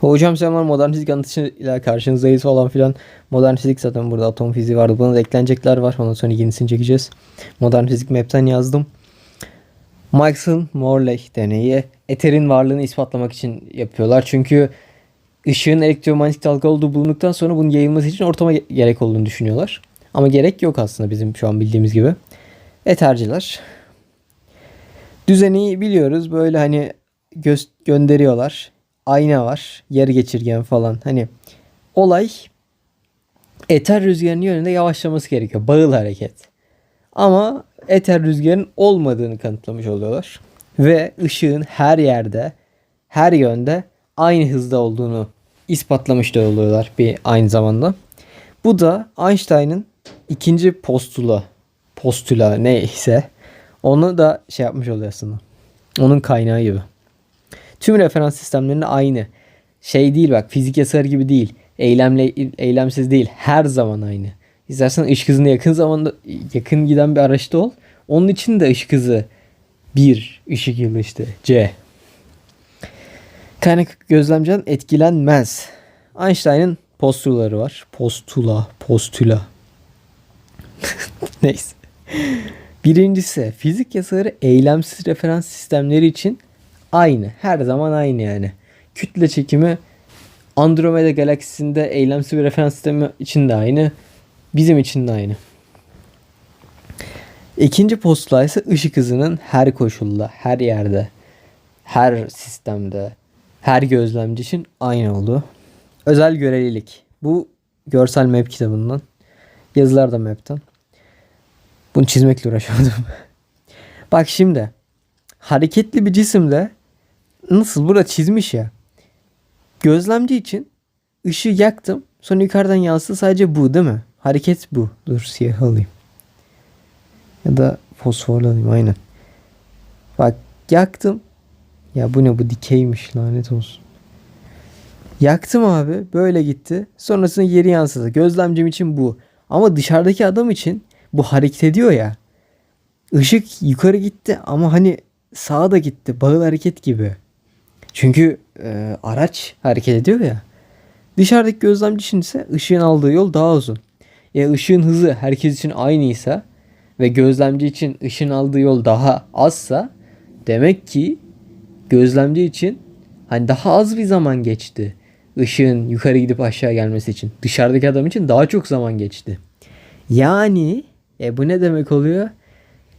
Hocam selamlar modern fizik anlatışıyla karşınızdayız falan filan. Modern fizik zaten burada atom fiziği vardı. Buna da eklenecekler var. Ondan sonra yenisini çekeceğiz. Modern fizik map'ten yazdım. Maxwell-Morley deneyi eterin varlığını ispatlamak için yapıyorlar. Çünkü ışığın elektromanyetik dalga olduğu bulunduktan sonra bunun yayılması için ortama ge- gerek olduğunu düşünüyorlar. Ama gerek yok aslında bizim şu an bildiğimiz gibi. Eterciler. Düzeni biliyoruz. Böyle hani göz gönderiyorlar. Ayna var. Yarı geçirgen falan. Hani olay eter rüzgarının yönünde yavaşlaması gerekiyor. Bağıl hareket. Ama eter rüzgarın olmadığını kanıtlamış oluyorlar. Ve ışığın her yerde, her yönde aynı hızda olduğunu ispatlamış da oluyorlar bir aynı zamanda. Bu da Einstein'ın ikinci postula, postula neyse onu da şey yapmış oluyor aslında. Onun kaynağı gibi. Tüm referans sistemlerinde aynı. Şey değil bak fizik yasaları gibi değil. Eylemle eylemsiz değil. Her zaman aynı. İstersen ışık hızına yakın zamanda yakın giden bir araçta ol. Onun için de ışık hızı 1 ışık yılı işte C. Kaynak gözlemciden etkilenmez. Einstein'ın postulaları var. Postula, postula. Neyse. Birincisi fizik yasaları eylemsiz referans sistemleri için aynı. Her zaman aynı yani. Kütle çekimi Andromeda galaksisinde eylemsiz bir referans sistemi için de aynı. Bizim için de aynı. İkinci postula ise ışık hızının her koşulda, her yerde, her sistemde, her gözlemci için aynı olduğu. Özel görelilik. Bu görsel map kitabından. Yazılar da map'ten. Bunu çizmekle uğraşıyordum. Bak şimdi. Hareketli bir cisimde nasıl burada çizmiş ya. Gözlemci için ışığı yaktım. Sonra yukarıdan yansıdı sadece bu değil mi? Hareket bu. Dur siyah alayım. Ya da fosforlu alayım aynen. Bak yaktım. Ya bu ne bu dikeymiş lanet olsun. Yaktım abi böyle gitti. Sonrasında geri yansıdı. Gözlemcim için bu. Ama dışarıdaki adam için bu hareket ediyor ya. Işık yukarı gitti ama hani sağa da gitti. Bağıl hareket gibi. Çünkü e, araç hareket ediyor ya. Dışarıdaki gözlemci için ise ışığın aldığı yol daha uzun. E ışığın hızı herkes için aynıysa ve gözlemci için ışığın aldığı yol daha azsa demek ki gözlemci için hani daha az bir zaman geçti. Işığın yukarı gidip aşağı gelmesi için. Dışarıdaki adam için daha çok zaman geçti. Yani e bu ne demek oluyor?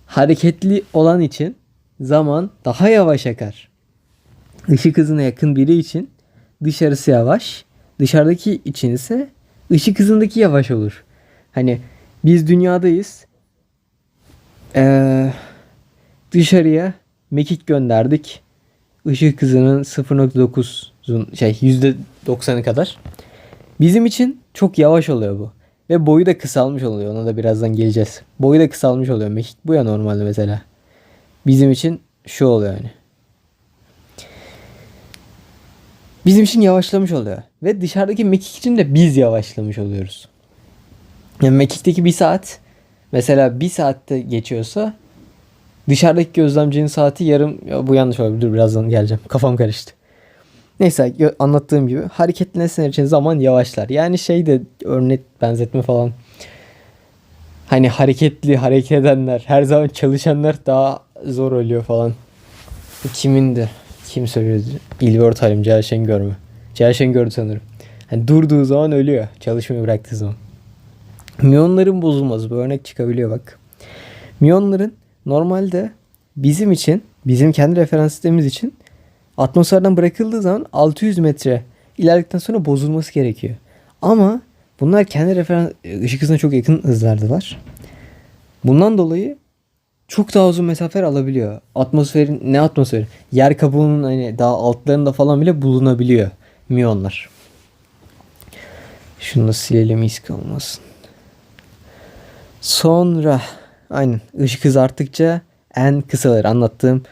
Hareketli olan için zaman daha yavaş akar. Işık hızına yakın biri için dışarısı yavaş, dışarıdaki için ise ışık hızındaki yavaş olur. Hani biz dünyadayız. Ee, dışarıya mekik gönderdik. Işık hızının 0.9'un şey %90'ı kadar. Bizim için çok yavaş oluyor bu. Ve boyu da kısalmış oluyor. Ona da birazdan geleceğiz. Boyu da kısalmış oluyor. Mekik bu ya normalde mesela. Bizim için şu oluyor yani. Bizim için yavaşlamış oluyor. Ve dışarıdaki mekik için de biz yavaşlamış oluyoruz. Yani mekikteki bir saat mesela bir saatte geçiyorsa dışarıdaki gözlemcinin saati yarım ya bu yanlış olabilir birazdan geleceğim kafam karıştı. Neyse anlattığım gibi hareketli nesneler için zaman yavaşlar. Yani şey de örnek benzetme falan. Hani hareketli hareket edenler her zaman çalışanlar daha zor ölüyor falan. Kimindi? Kim söylüyordu? İlvi Ortaylı Cihal Şengör mü? Cihal Şengör'dü sanırım. Hani durduğu zaman ölüyor. Çalışmayı bıraktığı zaman. Miyonların bozulması. Bu örnek çıkabiliyor bak. Miyonların normalde bizim için, bizim kendi referans sistemimiz için atmosferden bırakıldığı zaman 600 metre ilerledikten sonra bozulması gerekiyor. Ama bunlar kendi referans ışık hızına çok yakın hızlardalar. Bundan dolayı çok daha uzun mesafeler alabiliyor. Atmosferin ne atmosferi? Yer kabuğunun hani daha altlarında falan bile bulunabiliyor miyonlar. Şunu da silelim iz kalmasın. Sonra aynen ışık hızı arttıkça en kısaları anlattığım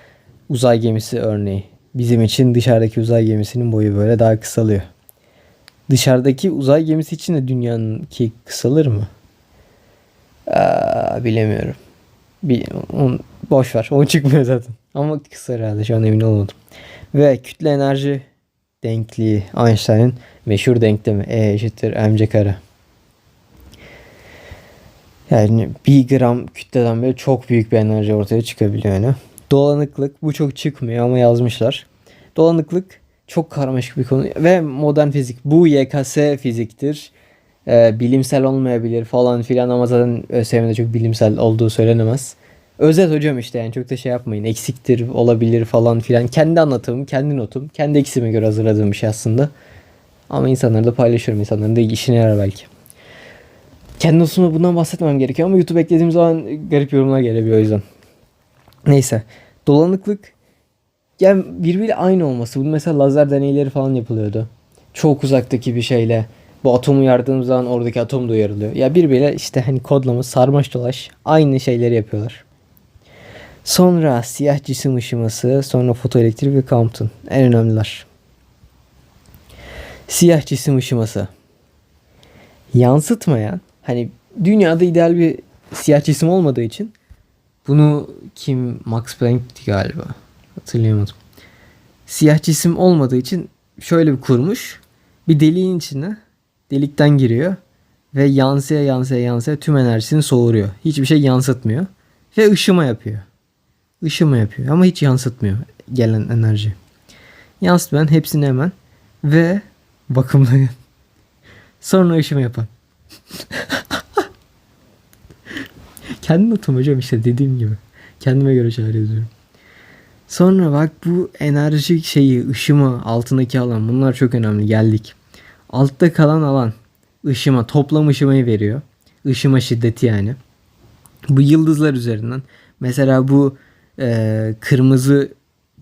uzay gemisi örneği. Bizim için dışarıdaki uzay gemisinin boyu böyle daha kısalıyor. Dışarıdaki uzay gemisi için de dünyanınki kısalır mı? Aa, bilemiyorum. Bir, on, boş ver. O çıkmıyor zaten. Ama kısa herhalde. Şu an emin olmadım. Ve kütle enerji denkliği Einstein'ın meşhur denklemi E eşittir mc kare. Yani bir gram kütleden böyle çok büyük bir enerji ortaya çıkabiliyor yani. Dolanıklık bu çok çıkmıyor ama yazmışlar. Dolanıklık çok karmaşık bir konu ve modern fizik. Bu YKS fiziktir. Ee, bilimsel olmayabilir falan filan ama zaten ÖSYM'de çok bilimsel olduğu söylenemez. Özet hocam işte yani çok da şey yapmayın. Eksiktir, olabilir falan filan. Kendi anlatımım, kendi notum, kendi eksime göre hazırladığım bir şey aslında. Ama insanları da paylaşıyorum. İnsanların da işine yarar belki. Kendi notumda bundan bahsetmem gerekiyor ama YouTube eklediğim zaman garip yorumlar gelebiliyor o yüzden. Neyse. Dolanıklık yani birbiriyle aynı olması. Bu mesela lazer deneyleri falan yapılıyordu. Çok uzaktaki bir şeyle bu atomu uyardığımız zaman oradaki atom da uyarılıyor. Ya birbiriyle işte hani kodlama, sarmaş dolaş aynı şeyleri yapıyorlar. Sonra siyah cisim ışıması, sonra fotoelektrik ve Compton. En önemliler. Siyah cisim ışıması. Yansıtmayan, hani dünyada ideal bir siyah cisim olmadığı için bunu kim Max Planck'ti galiba. Hatırlayamadım. Siyah cisim olmadığı için şöyle bir kurmuş. Bir deliğin içine delikten giriyor ve yansıya yansıya yansıya tüm enerjisini soğuruyor. Hiçbir şey yansıtmıyor ve ışıma yapıyor. Işıma yapıyor ama hiç yansıtmıyor gelen enerji. Yansıtmayan hepsini hemen ve bakımlayan. Sonra ışıma yapan. Kendi notum hocam işte dediğim gibi. Kendime göre şeyler yazıyorum. Sonra bak bu enerji şeyi, ışıma, altındaki alan bunlar çok önemli. Geldik. Altta kalan alan ışıma, toplam ışımayı veriyor. Işıma şiddeti yani. Bu yıldızlar üzerinden. Mesela bu e, kırmızı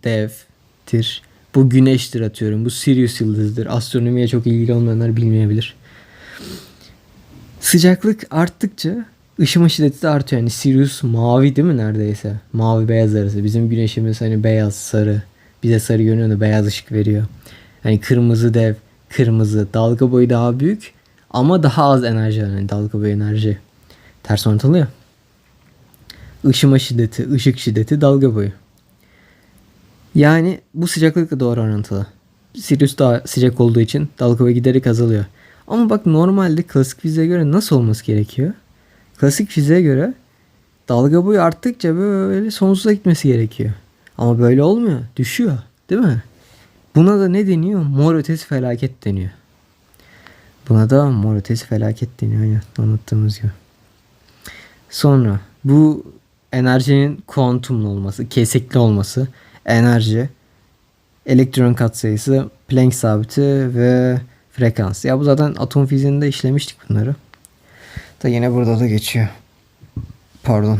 devtir. Bu güneştir atıyorum. Bu Sirius yıldızıdır. Astronomiye çok ilgili olmayanlar bilmeyebilir. Sıcaklık arttıkça ışıma şiddeti de artıyor. Yani Sirius mavi değil mi neredeyse? Mavi beyaz arası. Bizim güneşimiz hani beyaz sarı. Bize sarı görünüyor da beyaz ışık veriyor. Yani kırmızı dev kırmızı. Dalga boyu daha büyük ama daha az enerji. Yani dalga boyu enerji. Ters orantılı ya. Işıma şiddeti, ışık şiddeti, dalga boyu. Yani bu sıcaklıkla doğru orantılı. Sirius daha sıcak olduğu için dalga boyu giderek azalıyor. Ama bak normalde klasik fiziğe göre nasıl olması gerekiyor? Klasik fiziğe göre dalga boyu arttıkça böyle sonsuza gitmesi gerekiyor. Ama böyle olmuyor. Düşüyor. Değil mi? Buna da ne deniyor? Mor ötesi felaket deniyor. Buna da mor ötesi felaket deniyor. Yani anlattığımız gibi. Sonra bu enerjinin kuantumlu olması, kesikli olması, enerji, elektron katsayısı, Planck sabiti ve frekans. Ya bu zaten atom fiziğinde işlemiştik bunları. Da yine burada da geçiyor. Pardon.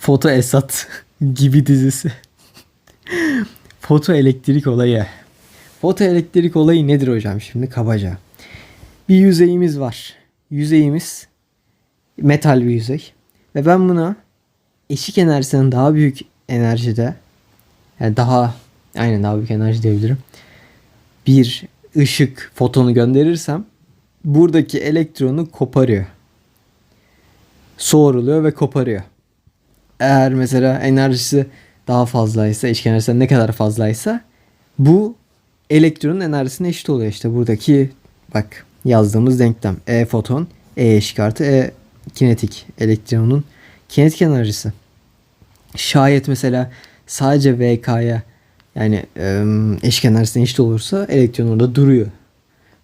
Foto Esat gibi dizisi. Foto elektrik olayı. Foto elektrik olayı nedir hocam şimdi kabaca? Bir yüzeyimiz var. Yüzeyimiz metal bir yüzey. Ve ben buna eşik enerjisinden daha büyük enerjide yani daha aynen daha büyük enerji diyebilirim. Bir ışık fotonu gönderirsem buradaki elektronu koparıyor. Soğuruluyor ve koparıyor. Eğer mesela enerjisi daha fazlaysa, enerjisinden ne kadar fazlaysa bu elektronun enerjisine eşit oluyor. İşte buradaki bak yazdığımız denklem. E foton, E eşik artı E kinetik elektronun kinetik enerjisi. Şayet mesela sadece VK'ya yani e, eşik enerjisine eşit olursa elektron orada duruyor.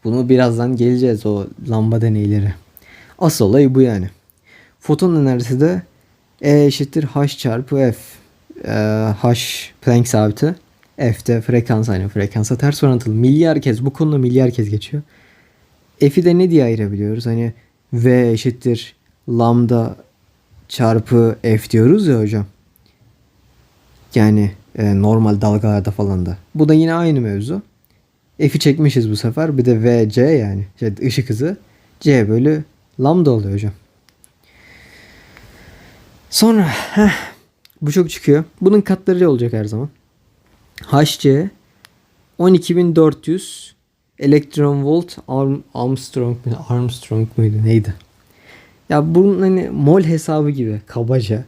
Bunu birazdan geleceğiz o lamba deneyleri. Asıl olay bu yani. Foton enerjisi de E eşittir H çarpı F. E, H Planck sabiti. F de frekans aynı frekansa ters orantılı. Milyar kez bu konuda milyar kez geçiyor. F'i de ne diye ayırabiliyoruz? Hani V eşittir lambda çarpı F diyoruz ya hocam. Yani e, normal dalgalarda falan da. Bu da yine aynı mevzu. F'i çekmişiz bu sefer. Bir de V, C yani. İşte ışık hızı. C bölü lambda oluyor hocam. Sonra heh, bu çok çıkıyor. Bunun katları olacak her zaman. HC 12400 elektron volt Arm, Armstrong? Armstrong muydu? Neydi? Ya bunun hani mol hesabı gibi kabaca.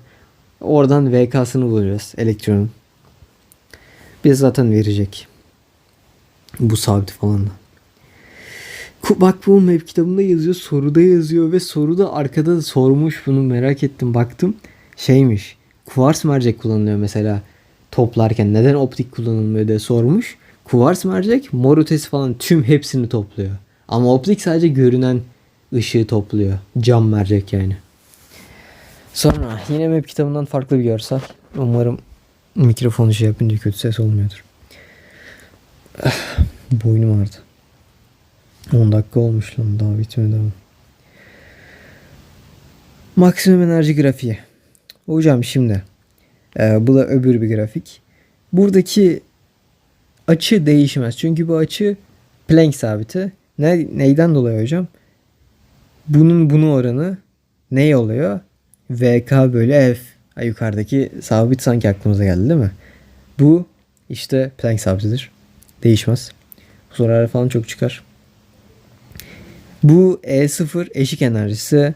Oradan VK'sını bulacağız elektronun. Bize zaten verecek. Bu sabit falan da. Bak bu map kitabında yazıyor, soruda yazıyor ve soruda arkada da sormuş bunu merak ettim baktım. Şeymiş. Kuvars mercek kullanılıyor mesela toplarken neden optik kullanılmıyor diye sormuş. Kuvars mercek mor ötesi falan tüm hepsini topluyor. Ama optik sadece görünen ışığı topluyor. Cam mercek yani. Sonra yine map kitabından farklı bir görsel. Umarım mikrofonu şey yapınca kötü ses olmuyordur. Boynum ağrıdı. 10 dakika olmuş lan daha bitmedi ama. Maksimum enerji grafiği. Hocam şimdi e, bu da öbür bir grafik. Buradaki açı değişmez. Çünkü bu açı Planck sabiti. Ne, neyden dolayı hocam? Bunun bunun oranı ne oluyor? VK bölü F. Ha, yukarıdaki sabit sanki aklımıza geldi değil mi? Bu işte Planck sabitidir. Değişmez. Sorular falan çok çıkar. Bu E0 eşik enerjisi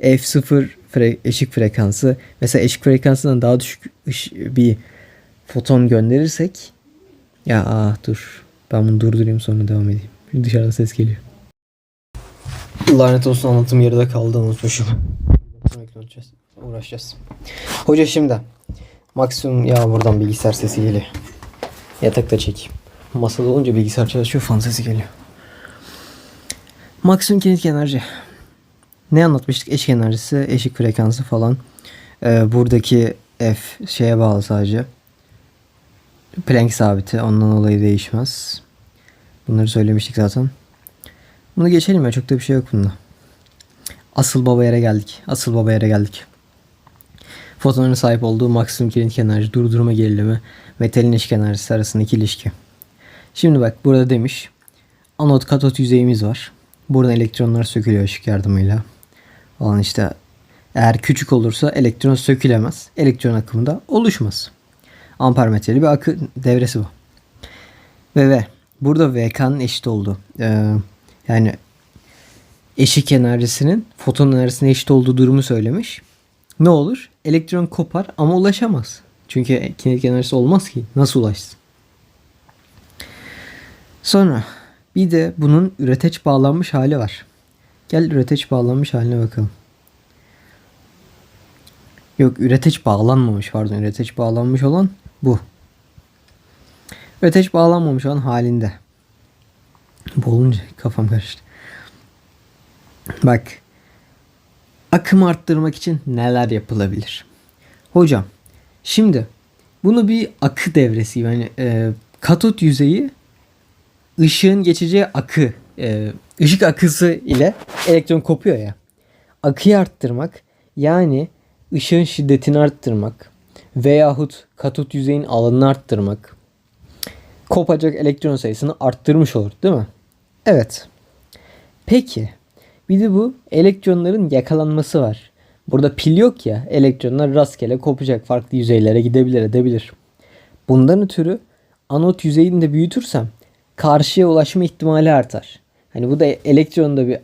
F0 fre- eşik frekansı. Mesela eşik frekansından daha düşük bir foton gönderirsek ya ah dur ben bunu durdurayım sonra devam edeyim. Dışarıdan ses geliyor. Lanet olsun anlatım yarıda kaldı unutmuşum. Uğraşacağız. Hoca şimdi maksimum ya buradan bilgisayar sesi geliyor. Yatakta çekeyim. Masada olunca bilgisayar çalışıyor fan sesi geliyor. Maksimum kinetik enerji. Ne anlatmıştık? Eşik enerjisi, eşik frekansı falan. Ee, buradaki F şeye bağlı sadece. Planck sabiti. Ondan dolayı değişmez. Bunları söylemiştik zaten. Bunu geçelim ya. Çok da bir şey yok bunda. Asıl baba yere geldik. Asıl baba yere geldik. Fotonların sahip olduğu maksimum kinetik enerji, durdurma gerilimi, metalin eşik enerjisi arasındaki ilişki. Şimdi bak burada demiş. Anot katot yüzeyimiz var. Buradan elektronlar sökülüyor ışık yardımıyla. Falan işte eğer küçük olursa elektron sökülemez. Elektron akımı da oluşmaz. Ampermetreli bir akı devresi bu. Ve ve burada VK'nın eşit olduğu. Ee, yani eşik enerjisinin foton enerjisine eşit olduğu durumu söylemiş. Ne olur? Elektron kopar ama ulaşamaz. Çünkü kinetik enerjisi olmaz ki. Nasıl ulaşsın? Sonra bir de bunun üreteç bağlanmış hali var. Gel üreteç bağlanmış haline bakalım. Yok üreteç bağlanmamış pardon. Üreteç bağlanmış olan bu. Üreteç bağlanmamış olan halinde. Bu olunca kafam karıştı. Bak. Akım arttırmak için neler yapılabilir? Hocam şimdi bunu bir akı devresi yani e, katot yüzeyi ışığın geçeceği akı, e, ışık akısı ile elektron kopuyor ya. Akıyı arttırmak yani ışığın şiddetini arttırmak veyahut katot yüzeyin alanını arttırmak kopacak elektron sayısını arttırmış olur değil mi? Evet. Peki bir de bu elektronların yakalanması var. Burada pil yok ya elektronlar rastgele kopacak farklı yüzeylere gidebilir edebilir. Bundan ötürü anot yüzeyini de büyütürsem karşıya ulaşma ihtimali artar. Hani bu da elektronda bir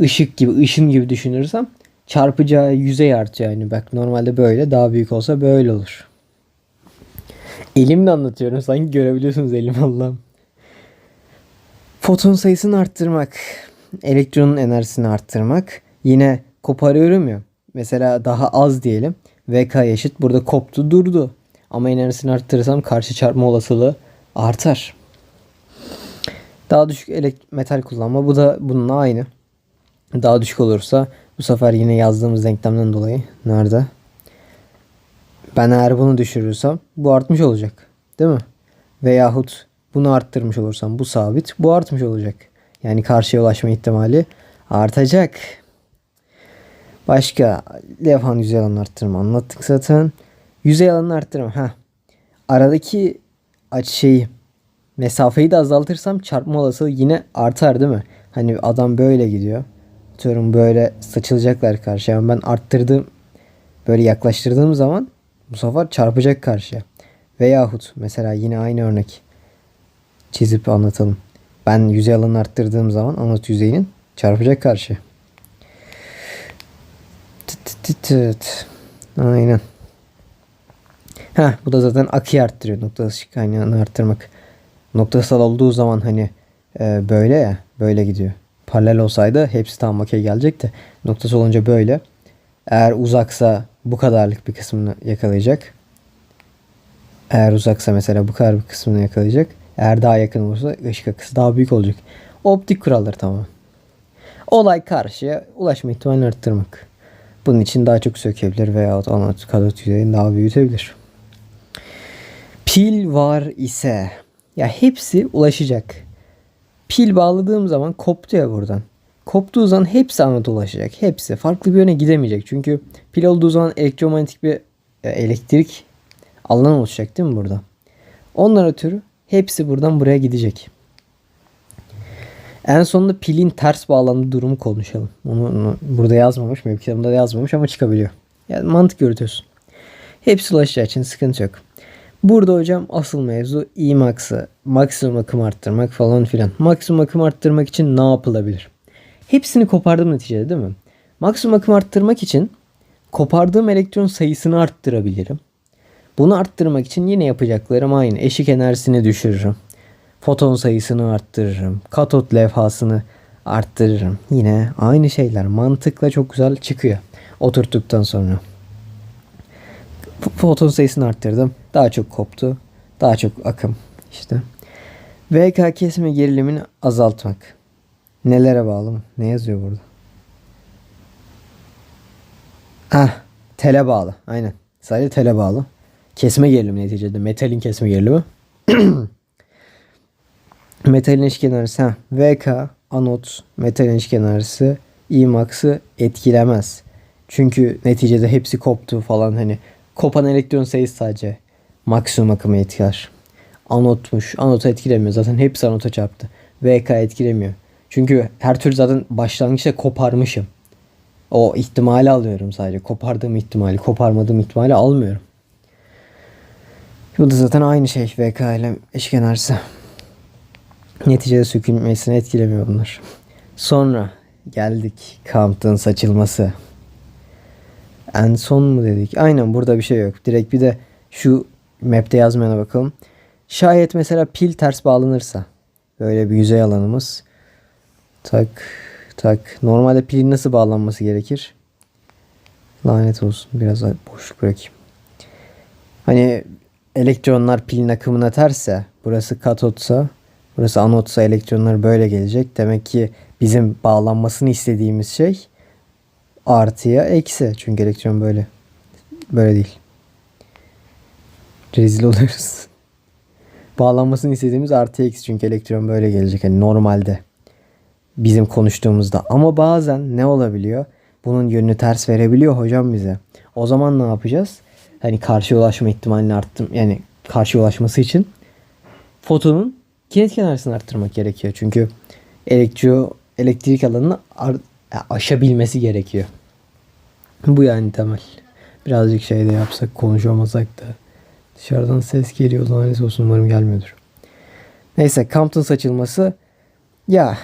ışık gibi, ışın gibi düşünürsem çarpacağı yüzey artıyor yani. Bak normalde böyle daha büyük olsa böyle olur. Elimle anlatıyorum sanki görebiliyorsunuz elim Allah'ım. Foton sayısını arttırmak, elektronun enerjisini arttırmak. Yine koparıyorum ya. Mesela daha az diyelim. VK eşit burada koptu durdu. Ama enerjisini arttırırsam karşı çarpma olasılığı artar. Daha düşük elek- metal kullanma. Bu da bununla aynı. Daha düşük olursa bu sefer yine yazdığımız denklemden dolayı nerede? Ben eğer bunu düşürürsem bu artmış olacak. Değil mi? Veyahut bunu arttırmış olursam bu sabit. Bu artmış olacak. Yani karşıya ulaşma ihtimali artacak. Başka levhanın yüzey alanını arttırma anlattık zaten. Yüzey alanını arttırma. Ha. Aradaki açı şeyi mesafeyi de azaltırsam çarpma olasılığı yine artar değil mi? Hani adam böyle gidiyor. Atıyorum böyle saçılacaklar karşıya. Ama ben arttırdım böyle yaklaştırdığım zaman bu sefer çarpacak karşıya. Veyahut mesela yine aynı örnek çizip anlatalım. Ben yüzey alanını arttırdığım zaman anot yüzeyinin çarpacak karşıya. Tıt tıt tıt tıt. Aynen. Heh, bu da zaten akıyı arttırıyor. Noktasal ışık kaynağını arttırmak. Noktasal olduğu zaman hani e, böyle ya. Böyle gidiyor. Paralel olsaydı hepsi tam okey gelecek de. Noktası olunca böyle. Eğer uzaksa bu kadarlık bir kısmını yakalayacak. Eğer uzaksa mesela bu kadar bir kısmını yakalayacak. Eğer daha yakın olursa ışık akısı daha büyük olacak. Optik kuralları tamam. Olay karşıya ulaşma ihtimalini arttırmak. Bunun için daha çok sökebilir veya anot kadot yüzeyini daha büyütebilir. Pil var ise ya hepsi ulaşacak. Pil bağladığım zaman koptu ya buradan. Koptuğu zaman hepsi anota ulaşacak. Hepsi. Farklı bir yöne gidemeyecek. Çünkü pil olduğu zaman elektromanyetik bir e, elektrik alan oluşacak değil mi burada? Ondan ötürü hepsi buradan buraya gidecek. En sonunda pilin ters bağlandığı durumu konuşalım. Onu, onu burada yazmamış, da yazmamış ama çıkabiliyor. Yani mantık yürütüyorsun. Hepsi ulaşacağı için sıkıntı yok. Burada hocam asıl mevzu Emax'ı, maksimum akım arttırmak falan filan. Maksimum akım arttırmak için ne yapılabilir? Hepsini kopardım neticede değil mi? Maksimum akım arttırmak için kopardığım elektron sayısını arttırabilirim. Bunu arttırmak için yine yapacaklarım aynı. Eşik enerjisini düşürürüm. Foton sayısını arttırırım. Katot levhasını arttırırım. Yine aynı şeyler. Mantıkla çok güzel çıkıyor. Oturttuktan sonra. Foton sayısını arttırdım. Daha çok koptu. Daha çok akım. İşte. VK kesme gerilimini azaltmak. Nelere bağlı mı? Ne yazıyor burada? Ah, tele bağlı. Aynen. Sadece tele bağlı. Kesme gerilimi neticede. Metalin kesme gerilimi. metalin eşik enerjisi. Ha. VK, anot, metalin eşik enerjisi Emax'ı etkilemez. Çünkü neticede hepsi koptu falan hani. Kopan elektron sayısı sadece maksimum akımı etkiler. Anotmuş. Anotu etkilemiyor. Zaten hepsi anota çarptı. VK etkilemiyor. Çünkü her türlü zaten başlangıçta koparmışım. O ihtimali alıyorum sadece. Kopardığım ihtimali, koparmadığım ihtimali almıyorum. Bu da zaten aynı şey VK ile eşik enerjisi. Neticede sökülmesini etkilemiyor bunlar. Sonra geldik Compton saçılması. En son mu dedik? Aynen burada bir şey yok. Direkt bir de şu map'te yazmayana bakalım. Şayet mesela pil ters bağlanırsa böyle bir yüzey alanımız tak tak normalde pilin nasıl bağlanması gerekir? Lanet olsun biraz boşluk bırakayım. Hani elektronlar pilin akımına terse burası katotsa burası anotsa elektronlar böyle gelecek. Demek ki bizim bağlanmasını istediğimiz şey artıya eksi. Çünkü elektron böyle. Böyle değil. Rezil oluyoruz. Bağlanmasını istediğimiz eksi çünkü elektron böyle gelecek. Hani normalde. Bizim konuştuğumuzda. Ama bazen ne olabiliyor? Bunun yönünü ters verebiliyor hocam bize. O zaman ne yapacağız? Hani karşı ulaşma ihtimalini arttım. Yani karşı ulaşması için fotonun kinetik enerjisini arttırmak gerekiyor. Çünkü elektro elektrik alanını aşabilmesi gerekiyor. Bu yani temel. Birazcık şey de yapsak konuşamasak da. Dışarıdan ses geliyor lanet olsun umarım gelmiyordur. Neyse Compton saçılması ya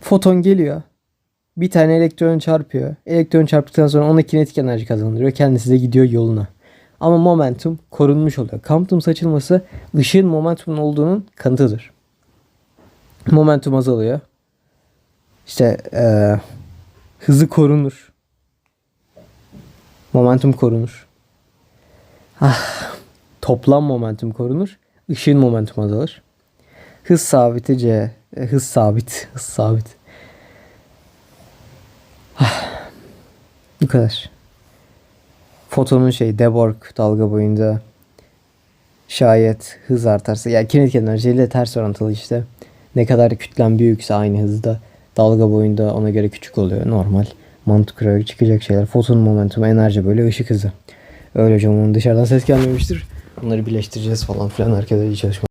foton geliyor. Bir tane elektron çarpıyor. Elektron çarptıktan sonra ona kinetik enerji kazandırıyor. Kendisi de gidiyor yoluna. Ama momentum korunmuş oluyor. Compton saçılması ışığın momentumun olduğunun kanıtıdır. Momentum azalıyor. İşte eee, hızı korunur. Momentum korunur. Ah, toplam momentum korunur. Işığın momentum azalır. Hız sabiti C. e, Hız sabit. Hız sabit. Ah, bu kadar. Fotonun şey de Borg dalga boyunda şayet hız artarsa ya kinetik enerjiyle ters orantılı işte. Ne kadar kütlen büyükse aynı hızda dalga boyunda ona göre küçük oluyor normal. Mantık kurarak çıkacak şeyler. Fotonun momentumu, enerji böyle ışık hızı. Öyle hocam onun dışarıdan ses gelmemiştir. Bunları birleştireceğiz falan filan. Herkese iyi çalışmalar.